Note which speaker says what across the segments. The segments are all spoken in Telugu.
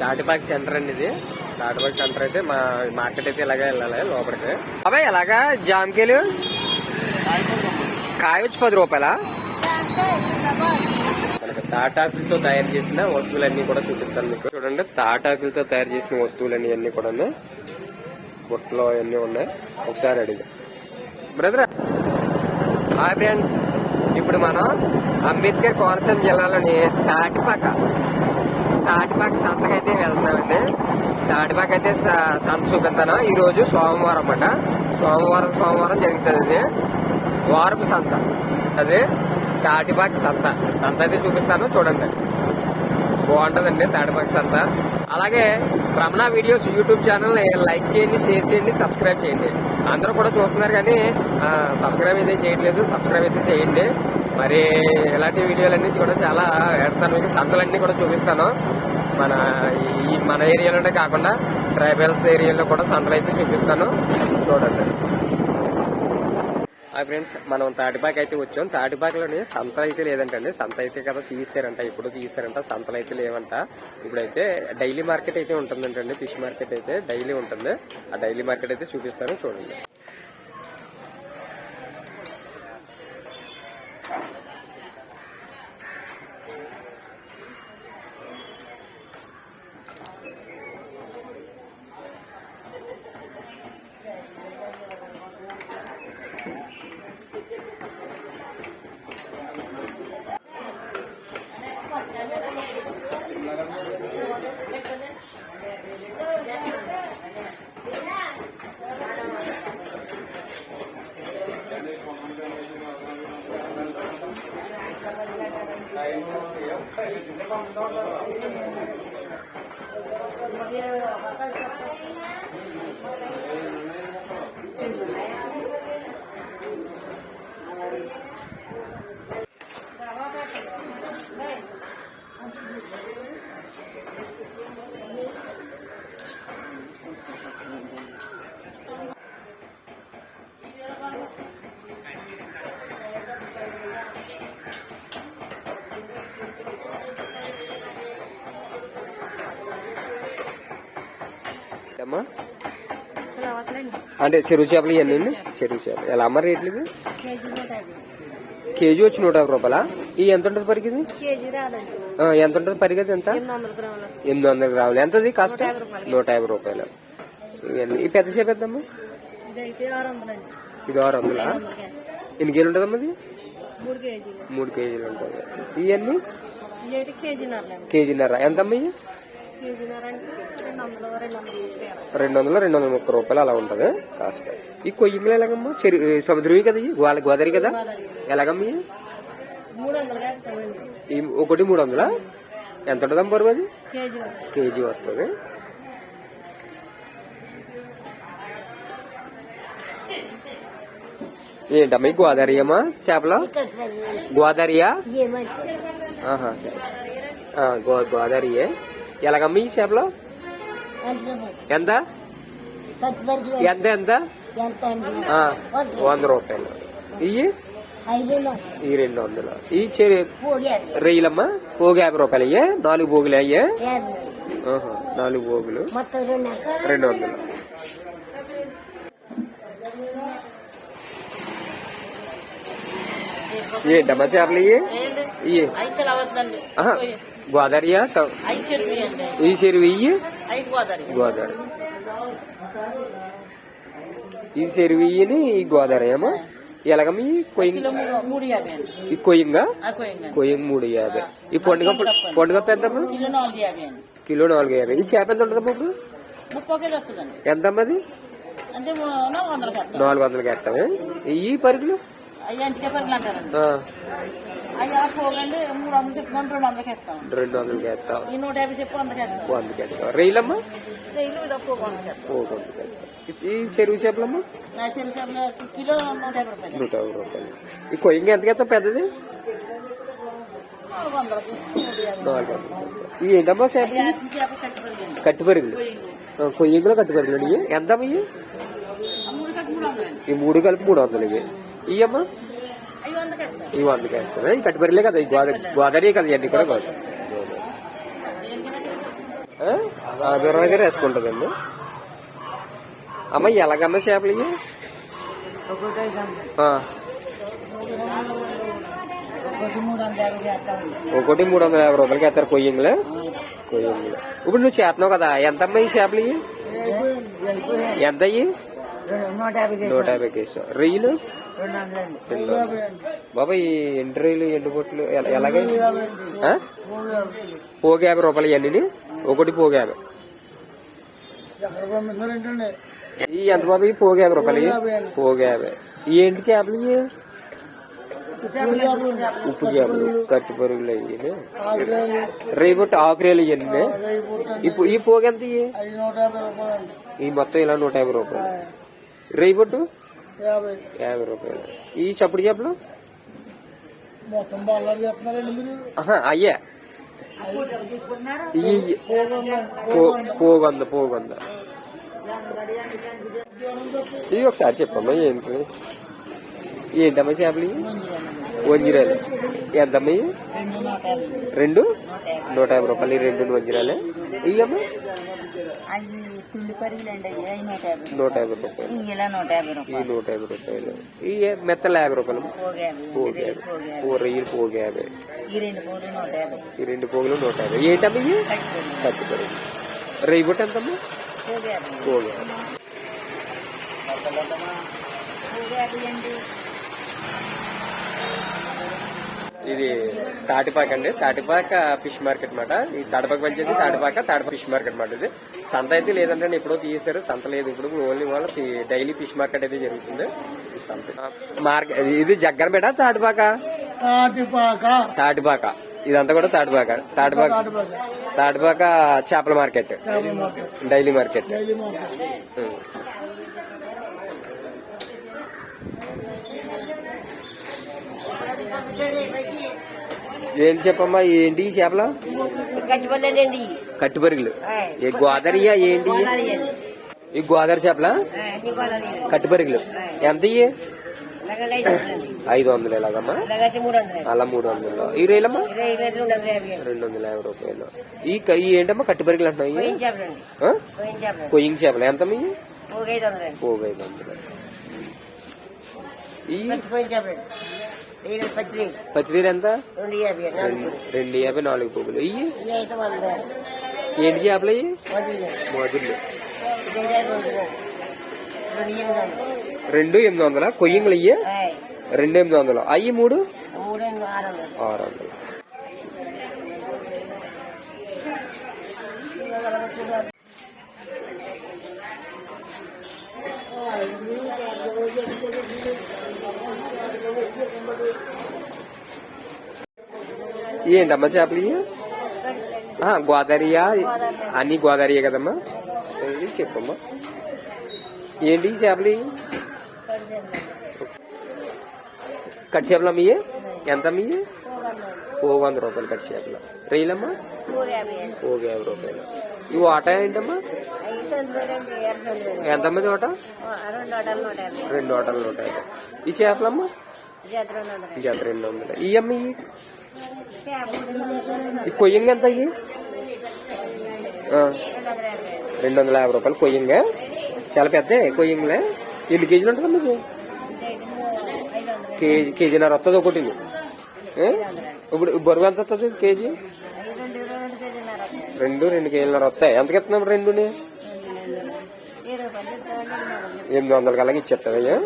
Speaker 1: తాటిపాక సెంటర్ అండి ఇది. తాటిపాక సెంటర్ అయితే మా మార్కెట్ అయితే ఇలాగే వెళ్ళాలి లోపలికి. అబ్బాయి ఎలాగా జామకాయలు? కాయ వచ్చి పది రూపాయలా? మనకి తాటాకులతో తయారు చేసిన వస్తువులన్నీ కూడా చూపిస్తాను మీకు. చూడండి తాటాకులతో తయారు చేసిన వస్తువులన్నీ అన్ని కూడా బుట్టలో అవన్నీ ఉన్నాయి. ఒకసారి అడిగా. Brother hi friends. ఇప్పుడు మనం అంబేద్కర్ కోనసీమ జిల్లాలోని తాటిపాక తాటిపాక సంతకైతే వెళ్తున్నామండి తాటిపాక అయితే స- సంత చూపిస్తాను. ఈరోజు సోమవారం అన్నమాట. సోమవారం సోమవారం జరుగుతుంది. ఇది వారపు సంత. అది తాటిపాక సంత. సంత అయితే చూపిస్తాను. చూడండి. బాగుంటుందండి తాటిపాక సంత. అలాగే Ramana videos YouTube channel like చేయండి షేర్ చేయండి సబ్స్క్రైబ్ చేయండి. అందరూ కూడా చూస్తున్నారు కానీ సబ్స్క్రైబ్ అయితే చేయట్లేదు సబ్స్క్రైబ్ అయితే చేయండి. మరి ఇలాంటి వీడియోలన్నీ కూడా చాలా పెడతాను మీకు సంతలన్నీ కూడా చూపిస్తాను. మన ఈ మన ఏరియాలోనే కాకుండా ట్రైబల్స్ ఏరియాలో కూడా సంతలు అయితే చూపిస్తాను. చూడండి. హాయ్ ఫ్రెండ్స్ మనం తాటిపాక అయితే వచ్చాం. తాటిపాకలోని సంత అయితే లేదంటండి. సంత అయితే కదా తీసారంట. ఇప్పుడు తీసారంట. సంతలు అయితే లేవంట. ఇప్పుడైతే డైలీ మార్కెట్ అయితే ఉంటుందంటండి. ఫిష్ మార్కెట్ అయితే డైలీ ఉంటుంది. ఆ డైలీ మార్కెట్ అయితే చూపిస్తాను. చూడండి. అమ్మా? అంటే చెరువు చేపలు ఇవన్నీ చెరువు చేపలు. ఎలా అమ్మ రేట్లు ఇవి?
Speaker 2: కేజీ
Speaker 1: వచ్చి నూట యాభై రూపాయలా? ఈ ఎంత ఉంటుంది పరిగిది ఎంత ఉంటుంది పరిగది ఎంత?
Speaker 2: ఎనిమిది వందల గ్రాములు
Speaker 1: ఎంతది కాస్ట్?
Speaker 2: నూట యాభై రూపాయలు.
Speaker 1: ఇవన్నీ. ఈ పెద్ద చేప ఎంతమ్మా? ఇది ఆరు వందలా. ఎన్ని కేజీలు ఉంటుందమ్మా ఇది?
Speaker 2: మూడు కేజీలు.
Speaker 1: ఉంటుంది. ఇవన్నీ కేజీన్నర. ఎంతమ్మా ఇవి?
Speaker 2: రెండు వందలు రెండు వందల ముప్పై
Speaker 1: రెండు వందల రూపాయలు అలా ఉంటుంది కాస్ట్. ఈ కొయ్యంగులు ఎలాగమ్మా? చెరు సముద్రవి కదా ఇవి? వాళ్ళ గోదావరి కదా? ఎలాగమ్మా ఈ ఒకటి మూడు వందలా? ఎంత ఉంటుందమ్మ బరువు అది?
Speaker 2: కేజీ
Speaker 1: వస్తుంది. ఏంటమ్మా ఈ గోదావరియమ్మా? చేపలు? గోదావరియా? ఆహా సరే. గో గోదావరియే. ఎలాగమ్మా ఈ చేపలు? ఎంత? ఎంత ఎంత? వంద రూపాయలు. ఇవి ఈ రెండు వందలు. ఈ చెరి రొయ్యలమ్మా? పోగు యాభై రూపాయలు అయ్యే. నాలుగు పోగులు అయ్యే. నాలుగు పోగులు.
Speaker 2: రెండు
Speaker 1: రెండు వందలు. ఏంటమ్మా చేపలు ఇవి గోదావరియా ఈ చెరువు
Speaker 2: ఐదు గోదావరి.
Speaker 1: ఈ చెరువు ఇయ్యని ఈ గోదావరి ఏమో? ఎలాగమ్మ ఈ కొయ్యం ఈ కొయ్యంగా?
Speaker 2: ఆ కోయండి
Speaker 1: కొయ్యం మూడు యాభై. ఈ పండుగ పండుగ ఎంతమ్మా?
Speaker 2: కిలో నాలుగు యాభై
Speaker 1: ఈ చేప ఎంత ఉంటుందమ్మా ఇప్పుడు? ఎంతమ్మా అది?
Speaker 2: నాలుగు వందలకి
Speaker 1: వేస్తామే ఈ పరుగులు?
Speaker 2: అవి అంటికే పరుగులు అంటారండి
Speaker 1: ఆ,
Speaker 2: అవి అలా పోగండి మూడు వందలు చెప్పుకొని రెండు వందలకి ఇస్తాం
Speaker 1: రెండు వందలకి వేస్తాం
Speaker 2: ఈ నూట యాభై చెప్పి వందకి ఇస్తాం
Speaker 1: వందకి వేస్తాం రైలమ్మా
Speaker 2: రైలు ఇది ఒక్క వందకి ఇస్తాం
Speaker 1: ఓ వందకి వేస్తాం ఈ చెరువు చేపలమ్మా
Speaker 2: నా చిన్న చేపల కిలో నూట యాభై రూపాయలు
Speaker 1: నూట యాభై రూపాయలు ఈ కొయ్యంగా ఎంతకి వేస్తాం పెద్దది
Speaker 2: నాలుగు వందలకి నూట యాభై
Speaker 1: నాలుగు వందలు ఇవి ఏంటమ్మా చేపలు
Speaker 2: యాభై చేప కట్టి పెరిగింది
Speaker 1: కట్టి పరుగులు కొయ్యంగులో కట్టి పరుగులు ఇవి ఎంతమ్మా ఇవి
Speaker 2: మూడు కట్టి మూడు వందలండి
Speaker 1: ఈ మూడు కలిపి మూడు వందలు ఇవి ఇవమ్మా
Speaker 2: అవి వందకి ఇస్తాం
Speaker 1: ఈ వందకి వేస్తాం ఈ కట్టి పరుగులే కదా ఈ గోద గోదావరి కదా ఇవన్నీ కూడా గోదావరి దూరం దగ్గర వేసుకుంటుందండి అమ్మ ఎలాగమ్మ చేపలు ఇవి?
Speaker 2: ఒకటి మూడు వందల యాభై
Speaker 1: రూపాయలకి వేస్తారు కొయ్యంగులు. కొయ్యంగులు. ఇప్పుడు నువ్వు చేస్తున్నావు కదా ఎంత అమ్మ ఈ చేపలు ఇవి? ఎంత అయ్యి
Speaker 2: నూట యాభై
Speaker 1: నూట యాభై కేసు. రొయ్యలు
Speaker 2: రెండు వందలండి.
Speaker 1: రెండు వందలు. బాబా ఈ ఎండు రొయ్యలు ఎండు ఎల- ఎలాగ? పోగు యాభై రూపాయలు ఇవన్నీ ఒకటి పోగు యాభై. ఈ ఎంత బాబు ఈ పోగు యాభై రూపాయలు? పోగు యాభై. ఏంటి చేపలు ఇవి ఉప్పు చేపలు కట్టు పరుగులు అయ్యి రేపటి ఆకురేలు ఇవన్నీ ఇప్పుడు ఈ పోగు ఎంత ఇవి? ఈ మొత్తం ఇలా నూట యాభై రూపాయలు. రేపట్టు యాభై. రూపాయలు. ఈ చప్పుడు చేపలు?
Speaker 2: మొత్తం బాగా చెప్తున్నారండి మీరు.
Speaker 1: ఆహా, అయ్యా. పోగొంద పోగొంద. ఇది ఒకసారి చెప్పమ్మా ఏంటి? ఏంటమ్మా చేపలు? వంజిరాలు. ఎంతమ్మా?
Speaker 2: రెండు? నూట యాభై
Speaker 1: రూపాయలు రెండు వంజిరాలే. ఇయ్యమ్మా?
Speaker 2: నూట యాభై
Speaker 1: రూపాయలు.
Speaker 2: నూట యాభై
Speaker 1: ఈ
Speaker 2: రూపాయలు.
Speaker 1: నూట యాభై రూపాయలు. ఈ మెత్తలు యాభై రూపాయలు.
Speaker 2: పోగు యాభై
Speaker 1: ఓ రొయ్యలు పోగు యాభై.
Speaker 2: ఈ రెండు పోగులు నూట యాభై.
Speaker 1: ఏంటమ్మా ఇవి
Speaker 2: కట్టుకోండి.
Speaker 1: కత్తిపడి రొయ్యి బుట్ట ఎంతమ్మా
Speaker 2: పోగు యాభై
Speaker 1: పోగు యాభై
Speaker 2: పోగు యాభై అండి
Speaker 1: ఇది తాటిపాక అండి. తాటిపాక ఫిష్ మార్కెట్ మాట ఈ తాటిపాక పంచేది తాటిపాక తాటిపాక ఫిష్ మార్కెట్ మాట ఇది. సంత అయితే లేదంటే ఎప్పుడో తీసేశారు సంత లేదు. ఇప్పుడు ఓన్లీ వాళ్ళ డైలీ ఫిష్ మార్కెట్ అయితే జరుగుతుంది. సంత. మార్కెట్ ఇది జగ్గరపేట తాటిపాక?
Speaker 2: తాటిపాక.
Speaker 1: తాటిపాక. ఇదంతా కూడా తాటిపాక. తాటిపాక తాటిపాక. చేపల మార్కెట్. Daily market. ఏం చెప్పమ్మా ఏంటి ఈ చేపలు? కట్టుబరుగులు ఏ గోదావరియా ఏంటి? ఈ గోదావరి చేపల? కట్టుబరుగులు ఎంత ఇయ్యి? ఐదు వందలు ఎలాగమ్మా? అలా మూడు వందలు. ఈ రైలమ్మా?
Speaker 2: రెండు వందల యాభై.
Speaker 1: రూపాయలు. ఈ ఈ ఏంటమ్మా కట్టుబరుగులు అంటున్నాయి కొయ్యింగ్ చేపలు. ఎంత మీ
Speaker 2: ఒక ఐదు వందలండి.
Speaker 1: పోగు ఐదు వందలు. ఈ
Speaker 2: పచ్చిపోయిన చేపలండి వెయ్యి పచ్చి రేటు
Speaker 1: పచ్చిదీర ఎంత
Speaker 2: రెండు యాభై నాలుగు
Speaker 1: పోగులు ఇవి
Speaker 2: ఇవి
Speaker 1: ఏంటి చేపలు ఇవి మోదులు.
Speaker 2: రెండు. ఎనిమిది వందలు.
Speaker 1: కొయ్యింగ్లు
Speaker 2: ఆయ్.
Speaker 1: రెండు ఎనిమిది వందలు? అయ్యి మూడు?
Speaker 2: ఆరు వందలు.
Speaker 1: ఏంటమ్మా చేపలు ఇవి గోదావరియా అన్ని గోదావరియే కదమ్మా. చెప్పమ్మా. ఏంటి చేపలు ఇవి? కట్ చేపలు అమ్మ ఇవి? ఎంత అమ్మ ఇవి? పోగు వంద రూపాయలు కట్ చేపలు. రైలమ్మా పోగు యాభై రూపాయలు. ఈ వాటా ఏంటమ్మా? ఎంతమ్మా ఇది వాటా
Speaker 2: రెండు వడలు నూట యాభై.
Speaker 1: ఈ చేపలమ్మా?
Speaker 2: జత రెండు వందలు.
Speaker 1: అమ్మ ఇవి? ఈ కొయ్యంగా ఎంత ఇవి రెండు వందల యాభై రూపాయలు కొయ్యంగా. చాలా పెద్ద కొయ్యంగా ఎన్ని కేజీలు ఉంటుంది మీకు? కేజీ కేజీన్నర వస్తుంది ఒకటి ఇప్పుడు బరువు ఎంత వస్తుంది కేజీ?
Speaker 2: రెండు రెండు కేజీన్నర
Speaker 1: వస్తాయి ఎంతకి ఇస్తున్నాం రెండుని? ఎనిమిది వందల కల్లా ఇచ్చేస్తావయ్యా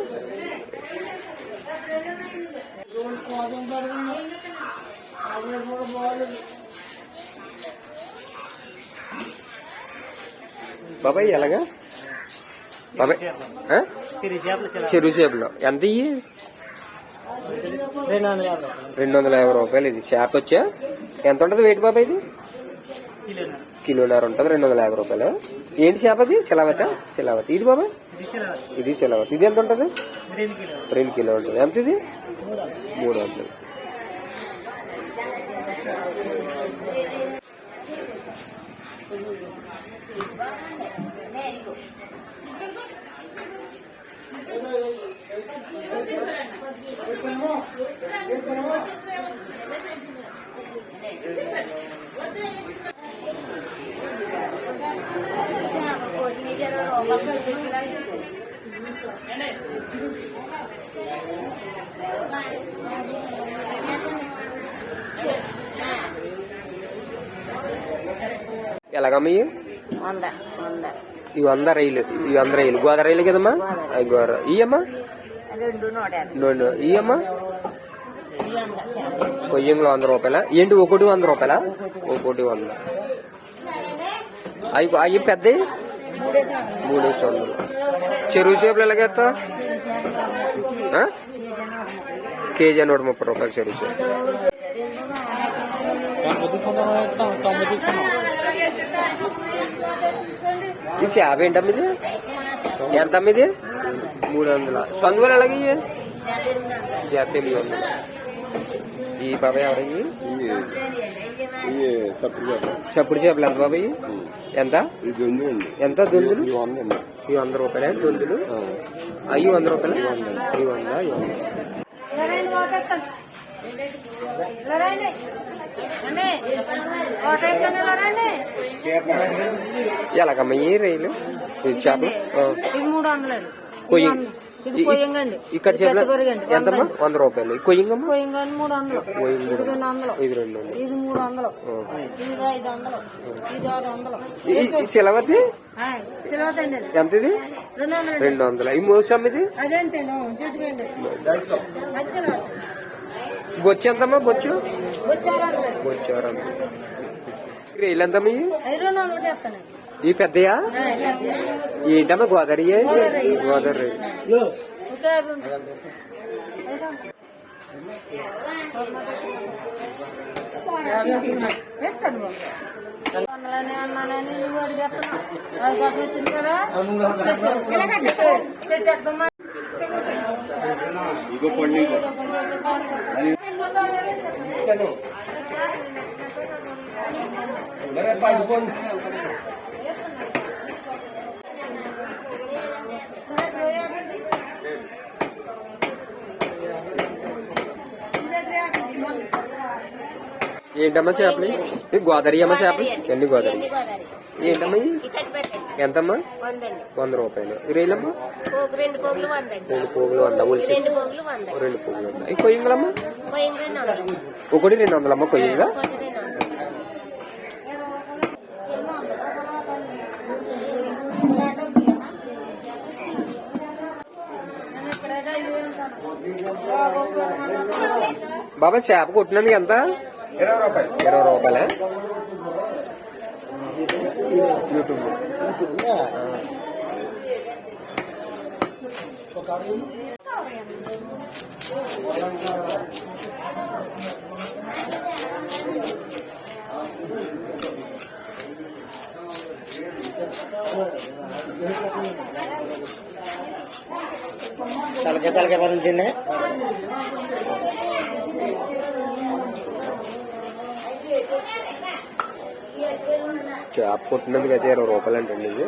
Speaker 1: బాబాయ్ ఎలాగా? బాబాయ్ ఆ? చెరువు చేపలు. ఎంత ఇయ్యి?
Speaker 2: రెండు వందల యాభై
Speaker 1: రూపాయలు ఇది. చేప వచ్చా? ఎంత ఉంటుంది వెయిట్ బాబాయ్ ఇది? కిలోన్నర ఉంటుంది రెండు వందల యాభై రూపాయలు. ఏంటి చేప అది? శిలావత శిలావతి. ఇది బాబా ఇది శిలావతి. ఇది ఎంత ఉంటుంది? రెండు కిలో ఉంటుంది. ఎంత ఇది? మూడు వందలు.
Speaker 2: Ya
Speaker 1: lagamu iya? Wanda, Wanda. Iya Wanda rail, iya Wanda rail. Gua ada
Speaker 2: rail gitu mah?
Speaker 1: Gua ada.
Speaker 2: Iya mah? రెండు.
Speaker 1: కొయ్యంలో వంద రూపాయల? ఏంటి ఒకటి వంద రూపాయల? ఒకటి వంద. అవి అవి పెద్దవి
Speaker 2: మూడే.
Speaker 1: మూడేసి వందలు చెరువు చేపలు ఎలాగేస్తా కేజీ నూట ముప్పై రూపాయలు చెరువు చేప. ఈ చేప ఏంటమ్మ ఇది? ఎంత అమ్మ ఇది? మూడు వందల సొందువలు ఎలాగ ఇయ్యి? జత ఎనిమిది వందలు ఈ బాబాయ్ ఎవరయ్యి చప్పుడు చేపలు. ఎంత బాబాయ్? ఎంత? ఎంత దొందులు? ఈ వంద రూపాయలే? దొందులు? అయ్యి వంద రూపాయలు? ఈ వంద. ఈ వంద ఎలాగమ్మ ఈ రైలు? ఈ చేపలు?
Speaker 2: మూడు వందలండి
Speaker 1: కొయ్యి
Speaker 2: ఇది కొయ్యంగండి.
Speaker 1: ఇక్కడ చేపలు. ఎంతమ్మా వంద రూపాయలు. కొయ్యంగమ్మ?
Speaker 2: కొయ్యంగాని మూడు వందలు. ఇది రెండు వందలు.
Speaker 1: ఇది రెండు వందలు.
Speaker 2: ఇది మూడు వందలు. ఇది ఐదు వందలు. ఇది ఆరు వందలు.
Speaker 1: ఎంత ఇది
Speaker 2: రెండు వందలు
Speaker 1: రెండు వందలు? ఈ మోసమ్మ ఇది బొచ్చు ఎంతమ్మా బొచ్చు?
Speaker 2: వందలు.
Speaker 1: బొచ్చు ఆరు వందలు. ఈ రైలు ఎంతమ్మా ఇవి?
Speaker 2: అది రెండు వందలు చెప్తాను
Speaker 1: ఈ పెద్దయా ఏంటమ్మా గోదావరి గోదావరి రైలు
Speaker 2: వందలని అన్నానని నువ్వు అడిగేస్తున్నా అది కోసం వచ్చింది కదా చెట్టు చెట్టు ఎక్కమ్మా
Speaker 3: ఇగో పండి
Speaker 1: ఏంటమ్మా చేపలు? ఇవి? ఇది గోదావరి అమ్మ చేపలు ఎన్ని గోదావరి? ఏంటమ్మా ఇవి? ఎంతమ్మా? వంద రూపాయలు. రైలమ్మా?
Speaker 4: రెండు పోగులు
Speaker 1: వంద. ఉలిసి
Speaker 4: రెండు పోగులు వంద.
Speaker 1: కొయ్యంగలమ్మా?
Speaker 4: వందలు
Speaker 1: ఒకటి రెండు వందలమ్మా కొయ్యంగా? బాబా చేప కొట్టినందుకు ఎంత ఇరవై రూపాయలే యూట్యూబ్
Speaker 2: తలకే తలకే పనులు తిన్నా
Speaker 1: చేప కొట్టినందుకు అయితే ఇరవై రూపాయలు అంటండి ఇది.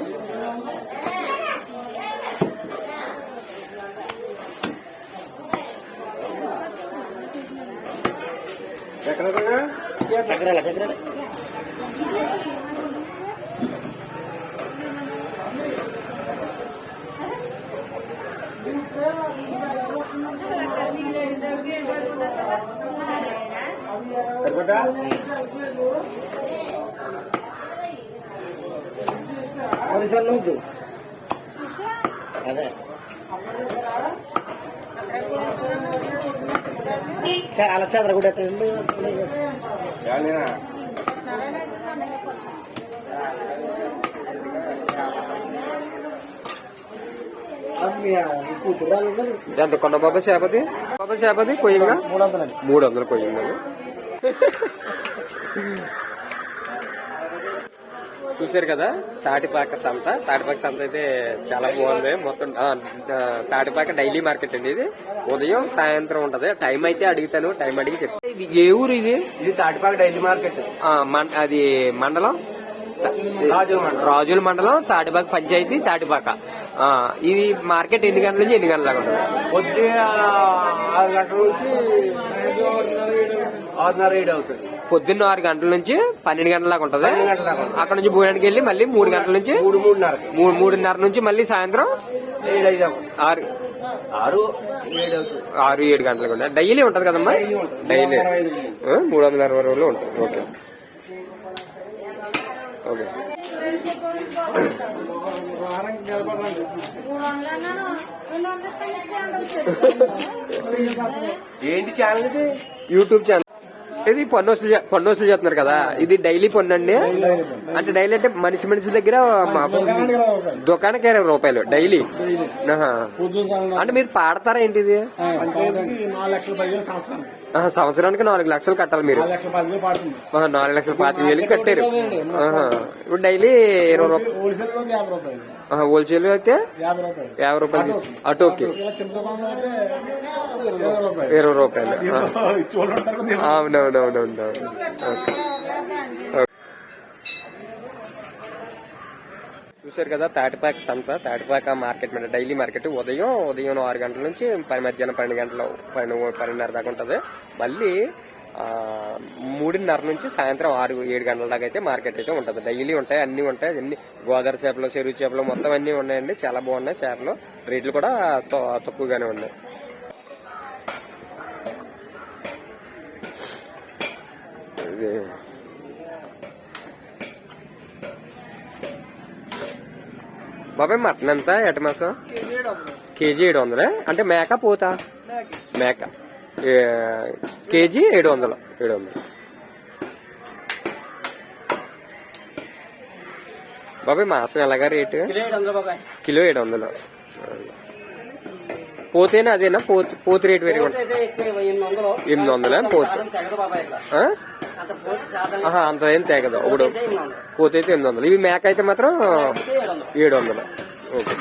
Speaker 2: చక్రాల చక్రాల మరి సార్ నువ్వు అదే. సార్ అలా చంద్ర కూడా
Speaker 1: ఎంత కొన్న బాబా చేపది? బాబా చేపది? కొయ్యంగా?
Speaker 2: మూడు
Speaker 1: వందలు కొయ్యంగా. చూశారు కదా? తాటిపాక సంత. తాటిపాక సంత అయితే చాలా బాగుంది. మొత్తం తాటిపాక డైలీ మార్కెట్ అండి ఇది. ఉదయం సాయంత్రం ఉంటది. టైం అయితే అడుగుతాను. టైం అడిగి చెప్తాను ఏ ఊరు ఇది?
Speaker 3: ఇది తాటిపాక డైలీ మార్కెట్.
Speaker 1: అది మండలం? రాజుల మండలం. తాటిపాక పంచాయతీ తాటిపాక. ఇది మార్కెట్ ఎన్ని గంటల నుంచి ఎన్ని గంటల ఉంటుంది?
Speaker 3: పొద్దున ఆరు గంటల నుంచి ఆరున్నర ఏడు అవుతుంది.
Speaker 1: పొద్దున్న ఆరు గంటల నుంచి పన్నెండు గంటల దాకా ఉంటది. అక్కడ నుంచి భోజనానికి వెళ్ళి మళ్ళీ మూడు గంటల నుంచి
Speaker 3: మూడు మూడున్నర
Speaker 1: మూడు మూడున్నర నుంచి మళ్ళీ సాయంత్రం
Speaker 3: ఏడు ఐదు అవుతుంది.
Speaker 1: ఆరు
Speaker 3: ఆరు ఏడు
Speaker 1: ఆరు ఏడు గంటలకు డైలీ ఉంటది కదమ్మా?
Speaker 3: డైలీ మూడు వందల అరవై రోజులు.
Speaker 1: ఉంటుంది. ఓకే. ఓకే.
Speaker 3: ఏంటి ఛానల్ ఇది?
Speaker 1: YouTube channel. ఇది పన్ను వసూలు చే- పన్ను వసూలు చేస్తున్నారు కదా. ఇది డైలీ పన్ను అండి అంటే డైలీ అంటే మనిషి మనిషి దగ్గర మా- దుకాణానికి ఇరవై రూపాయలు డైలీ. ఆహా. అంటే మీరు పాడతారా ఏంటి ఇది
Speaker 5: పంచాయతీకి నాలుగు లక్షల పదివేలు సంవత్సరానికి.
Speaker 1: ఆహా, సంవత్సరానికి నాలుగు లక్షలు కట్టాలి మీరు.
Speaker 5: నాలుగు లక్షల పదివేలు పడుతుంది.
Speaker 1: ఆహా, నాలుగు లక్షల పాతిక వేలు కట్టారు. ఆహా. ఇప్పుడు డైలీ ఇరవై రూపాయలు
Speaker 5: హోల్సేల్లో యాభై రూపాయలు.
Speaker 1: హోల్సేల్ అయితే
Speaker 5: యాభై రూపాయలు.
Speaker 1: యాభై రూపాయలు తీసు- అటు ఓకే.
Speaker 5: ఇలా చిన్న దుకాణంలో అయితే ఇరవై రూపాయలు.
Speaker 1: అవునవునవునవును చూసారు కదా. తాటిపాక సంత తాటిపాక మార్కెట్ మీద డైలీ మార్కెట్ ఉదయం ఉదయం ఆరు గంటల నుంచి పది మధ్యాహ్నం పన్నెండు గంటల పన్నెండు పన్నెండున్నర దాకా ఉంటుంది. మళ్ళీ మూడున్నర నుంచి సాయంత్రం ఆరు ఏడు గంటల దాకా అయితే మార్కెట్ అయితే ఉంటుంది. డైలీ ఉంటాయి అన్ని ఉంటాయి. అన్ని గోదావరి చేపలు చెరువు చేపలు మొత్తం అన్ని ఉన్నాయండి. చాలా బాగున్నాయి చేపలు. రేట్లు కూడా తక్కువగానే ఉన్నాయి. బాబాయ్ మటన్ ఎంత? ఎట మాసం కేజీ ఏడు వందలే? అంటే మేక పోతా? మేక. కేజీ ఏడు వందలు ఏడు వందలు బాబాయ్ మాసం ఎలాగా రేటు? కిలో ఏడు వందలు పోతేనే అదేనా? పోతు పోతు రేటు వేరే ఉంటుంది. ఎనిమిది వందలే. పోతు. అంత ఏం తెగదు. ఒకడు పోతే అయితే ఎనిమిది వందలు. ఇవి మేక అయితే మాత్రం ఏడు వందలు ఓకే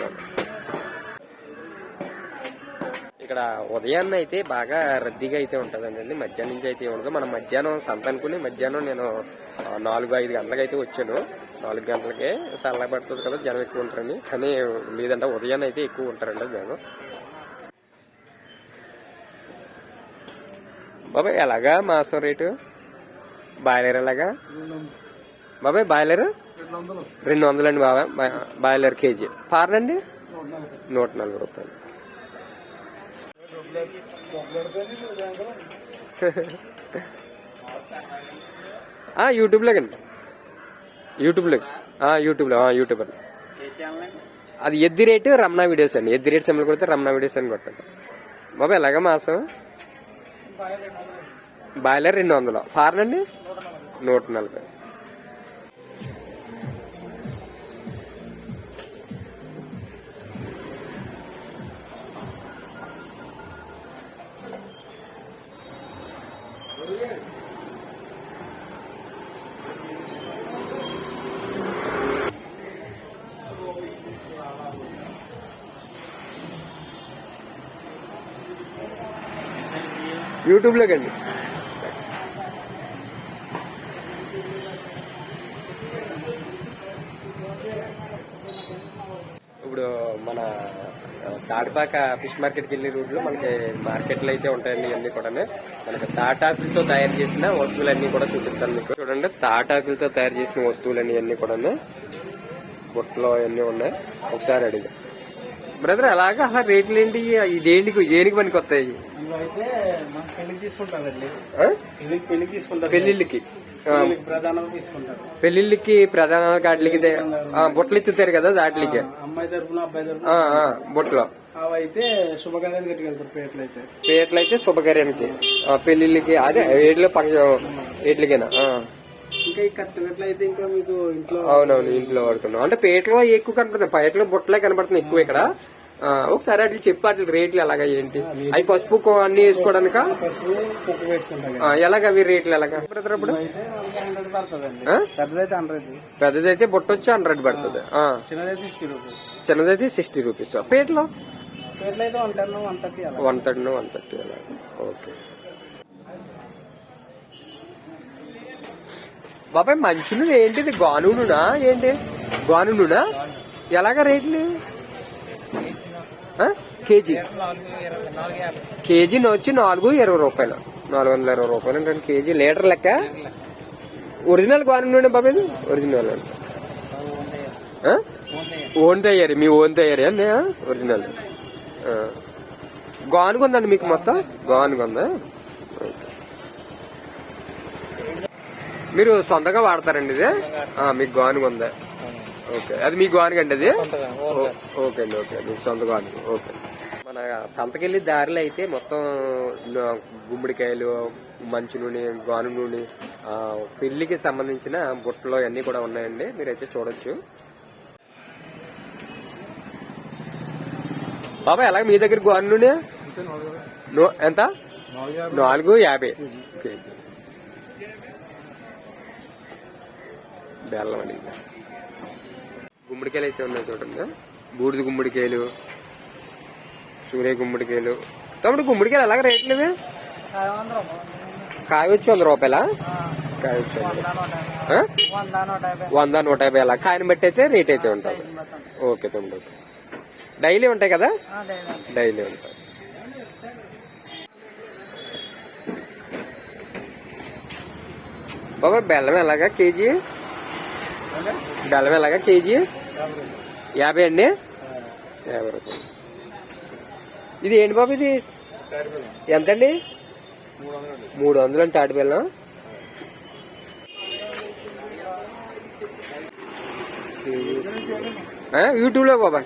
Speaker 1: ఇక్కడ ఉదయాన్నే అయితే బాగా రద్దీగా అయితే ఉంటుందండి మధ్యాహ్నం నుంచి అయితే ఉండదు మనం మధ్యాహ్నం సంత అనుకుని మధ్యాహ్నం నేను నాలుగు ఐదు గంటలకు అయితే వచ్చాను. నాలుగు గంటలకే చల్ల పడుతుంది కదా జనం ఎక్కువ ఉంటారని. కానీ లేదంటే ఉదయాన్నే అయితే ఎక్కువ ఉంటారండి జనం. బాబాయ్ ఎలాగా మాసం రేటు? బాయిలర్ ఎలాగా? బాబాయ్ బాయిలర్?
Speaker 5: రెండు వందలు.
Speaker 1: రెండు వందలండి బాబాయ్. బా- బాయిలర్ కేజీ. పార్న్ అండి నూట నలభై రూపాయలు. యూట్యూబ్లో కండి యూట్యూబ్లో యూట్యూబ్లో యూట్యూబ్ అండి అది ఎద్ది రేటు రమణ వీడియోస్ అండి. ఎద్ది రేట్ సింబల్ కొడితే రమణ వీడియోస్ అని కొట్టండి బాబా ఎలాగా మాసం? బాయిలర్ రెండు వందలు. ఫార్న్ అండి? నూట నలభై. యూట్యూబ్లో కండి. ఇప్పుడు మన ఆ, తాటిపాక ఫిష్ మార్కెట్కి వెళ్ళే రూట్లో మనకి మార్కెట్లు అయితే ఉంటాయండి ఇవన్నీ కూడా మనకి తాటాకులతో తయారు చేసిన వస్తువులన్నీ కూడా చూపిస్తాను మీకు. చూడండి తాటాకులతో తయారు చేసిన వస్తువులన్నీ అన్నీ కూడా బుట్టలో అన్నీ ఉన్నాయి. ఒకసారి అడిగా బ్రదర్ అలాగా? అసలు రేట్లు ఏంటి? ఇదేంటికి దేనికి పనికి వస్తాయి
Speaker 5: అయితే పెళ్ళికి తీసుకుంటారండి? పెళ్ళికి తీసుకుంటారు. పెళ్ళిళ్ళకి
Speaker 1: పెళ్ళిళ్ళకి ప్రధాన వాటికి బుట్టలు ఎత్తుతారు కదా వాటికి
Speaker 5: అమ్మాయి తరపున అబ్బాయి
Speaker 1: ఆ, బుట్టలో
Speaker 5: అవి అయితే శుభకార్యానికి అయితే
Speaker 1: శుభకార్యానికి. పెళ్ళిళ్ళకి అదే ఏడ్ల పక్క ఏట్లకైనా.
Speaker 5: ఇంకా ఈ కట్టినట్లు అయితే ఇంకా మీకు ఇంట్లో
Speaker 1: అవునవును ఇంట్లో వాడుతున్నాం. అంటే పేటలో ఎక్కువ కనపడుతుంది. పేటలో బుట్టలే కనపడుతుంది ఎక్కువ ఇక్కడ. ఒకసారి అట్లా చెప్పు అట్లా రేట్లు ఎలాగా ఏంటి? అవి పసుపు అన్ని వేసుకోవడానిక? ఎలాగ అవి రేట్లు ఎలాగా? ఆ?
Speaker 5: పెద్దదైతే
Speaker 1: బుట్ట వచ్చి హండ్రెడ్ పడుతుంది.
Speaker 5: చిన్నదైతే సిక్స్టీ రూపీస్
Speaker 1: పేటలో?
Speaker 5: వన్ థర్టీ
Speaker 1: వన్ థర్టీ అలా. ఓకే. బాబాయ్ మంచి నూనె ఏంటిది? గాను ఏంటి? గాను ఎలాగ రేట్లు? కేజీ? కేజీ వచ్చి నాలుగు ఇరవై రూపాయలు. నాలుగు వందల ఇరవై రూపాయలు అంటే కేజీ. లీటర్ లెక్క? ఒరిజినల్ గోధుమ నూనె ఒరిజినల్ ఓన్ తయారీ. మీ ఓన్ తయారీ అండి ఒరిజినల్. గానుగుందండి గానుగ ఉందండి మీకు మొత్తం? గానుగ ఉందా ఓకే. మీరు సొంతంగా వాడతారండి ఇది? ఆ, మీకు గానుగ ఉందా? ఓకే. అది మీ గానుగ అండి అది? ఓకే అండి ఓకే మీకు సొంత గానుగ ఓకే. మన సంతకెళ్ళి దారిలో అయితే మొత్తం గుమ్మడికాయలు మంచు నూనె గాను నూనె ఆ, పెళ్ళికి సంబంధించిన బుట్టలు అన్నీ కూడా ఉన్నాయండి. మీరైతే చూడొచ్చు. బాబా ఎలా మీ దగ్గర గాను నూనె? నో- ఎంత? నాలుగు యాభై. బేళ్ళం బెల్లం అండి ఇది. గుమ్మడికాయలు అయితే ఉన్నాయి చూడండి. బూడిద గుమ్మడికాయలు సూర్య గుమ్మడికాయలు. తమ్ముడు గుమ్మడికాయలు ఎలాగ రేట్లు ఇవి? కాయ వచ్చి వంద రూపాయలా? కాయ వచ్చి వంద
Speaker 5: నూట యాభై
Speaker 1: అలా. కాయని బట్టి అయితే రేట్ అయితే ఉంటుంది. ఓకే తమ్ముడు ఓకే. డైలీ ఉంటాయి కదా? డైలీ ఉంటాయి. బాబా బెల్లం ఎలాగా కేజీ? బెల్లం ఎలాగా కేజీ? యాభై అండి? యాభై రూపాయలు. ఇది ఏంటి బాబు ఇది? ఎంతండి? మూడు వందలు అండి తాటి బెల్లం. యూట్యూబ్లో బాబా.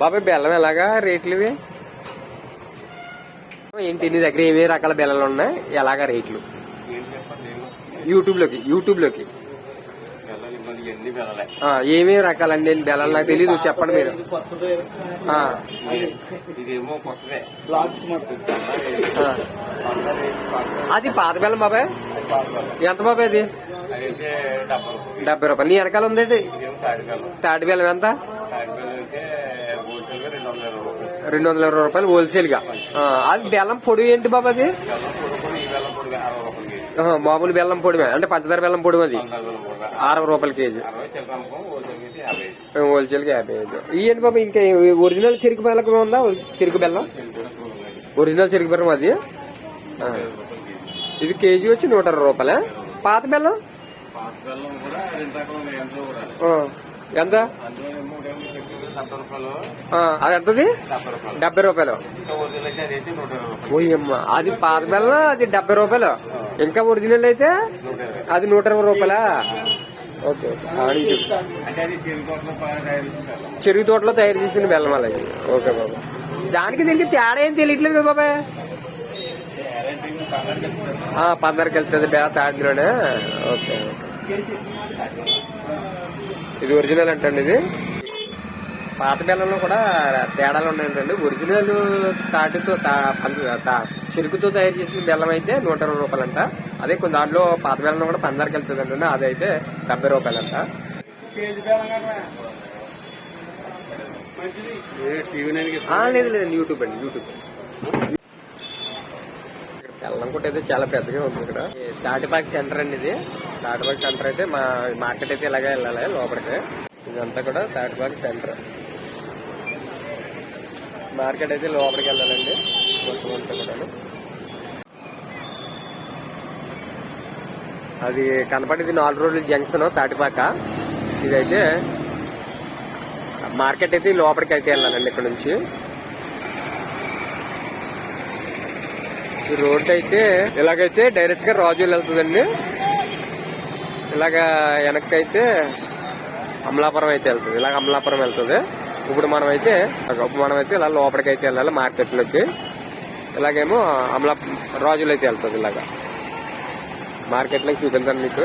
Speaker 1: బాబాయ్ బెల్లం ఎలాగా రేట్లు ఇవి? ఏంటి? నీ దగ్గర ఏమేమి రకాల బెల్లాలు ఉన్నాయి? ఎలాగ రేట్లు? యూట్యూబ్లోకి యూట్యూబ్లోకి ఏమేమి రకాలండి? బెల్లాలు నాకు తెలియదు చెప్పండి మీరు. అది పాత బెల్లం బాబాయ్? ఎంత బాబాయ్ అది?
Speaker 3: రూపాయలు
Speaker 1: డెబ్బై రూపాయలు. నీ వెనకాల ఉందండి తాటి బెల్లం ఎంత
Speaker 3: తాడికాలం అయితే హోల్సేల్గా రెండు వందల ఇరవై రూపాయలు
Speaker 1: రెండు వందల ఇరవై రూపాయలు హోల్సేల్గా. ఆ, అది బెల్లం పొడి ఏంటి బాబా అది?
Speaker 3: అరవై
Speaker 1: మామూలు బెల్లం పొడి అంటే పంచదార బెల్లం పొడి అది. అరవై రూపాయల కేజీ.
Speaker 3: అరవై చిల్లర అమ్మకం హోల్సేల్ అయితే యాభై
Speaker 1: ఐదు. ఏంటి బాబా ఇంకా ఒరిజినల్ చెరుకు బెల్లం ఉందా? చెరుకు బెల్లం? ఒరిజినల్ చెరుకు బెల్లం అది. ఇది కేజీ వచ్చి నూట ఇరవై రూపాయలే? పాత బెల్లం?
Speaker 3: పాత బెల్లం కూడా
Speaker 1: ఎంత? అది ఎంతది?
Speaker 3: డెబ్బై రూపాయలు.
Speaker 1: అది పాత బెల్లం అది డెబ్బై రూపాయలు. ఇంకా ఒరిజినల్ అయితే అది నూట ఇరవై రూపాయలా? ఓకే చెరుకు తోటలో తయారు చేసిన బెల్లం అలాగే ఓకే బాబు. దానికి దీనికి తేడా ఏం తెలియట్లేదు కదా బాబాయ్? పందరికి వెళ్తుంది బేళ తాడిలోనే ఓకే ఓకే. ఇది ఒరిజినల్ అంటండి ఇది. పాత బెల్లంలో కూడా తేడాలు ఉన్నాయంటండి. ఒరిజినల్ తాటితో చెరుకుతో తయారు చేసిన బెల్లం అయితే నూట ఇరవై రూపాయలంట. అదే కొన్ని దాంట్లో పాత బెల్లం కూడా పందరికి వెళ్తుంది అంటండి అదైతే డెబ్బై రూపాయలంట. లేదు లేదు యూట్యూబ్ అండి యూట్యూబ్. బెల్లం అయితే చాలా పెద్దగా ఉంది ఇక్కడ. తాటిపాక్ సెంటర్ అండి ఇది. తాటిపాక్ సెంటర్ అయితే మా మార్కెట్ అయితే ఇలాగే వెళ్ళాలి లోపలికి. ఇదంతా కూడా తాటిపాక్ సెంటర్. మార్కెట్ అయితే లోపలికి వెళ్ళాలండి. మొత్తం అంతా అది కనపడేది నాలుగు రోజులు జంక్షన్ తాటిపాక. ఇదైతే మార్కెట్ అయితే లోపలికి అయితే వెళ్ళాలండి ఇక్కడ నుంచి. ఈ రోడ్ అయితే ఇలాగైతే డైరెక్ట్గా రాజులు వెళ్తుందండి ఇలాగా వెనక్కి అయితే అమలాపురం అయితే వెళ్తుంది. ఇలాగ అమలాపురం వెళ్తుంది. ఇప్పుడు మనం అయితే మనం అయితే ఇలా లోపలికి అయితే వెళ్ళాలి మార్కెట్లోకి ఇలాగేమో అమలా రాజులు అయితే వెళ్తుంది ఇలాగా. మార్కెట్లోకి చూపించండి మీకు.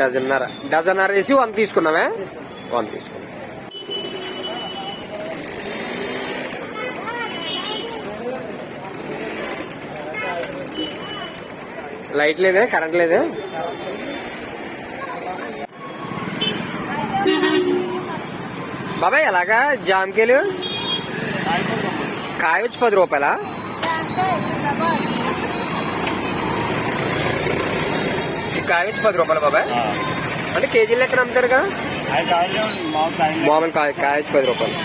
Speaker 1: డజన్నర. డజన్నర వేసి వన్ తీసుకున్నావే? వన్ తీసుకున్నా. లైట్ లేదే? కరెంట్ లేదే? బాబాయ్ ఎలాగా? జామకాయలు? కాయ వచ్చి పది రూపాయలా? ఈ కాయ వచ్చి పది రూపాయలు బాబాయ్. అంటే కేజీలు లెక్కన అమ్ముతారు కదా
Speaker 3: మామూలు
Speaker 1: కాయ కాయ వచ్చి పది రూపాయలు.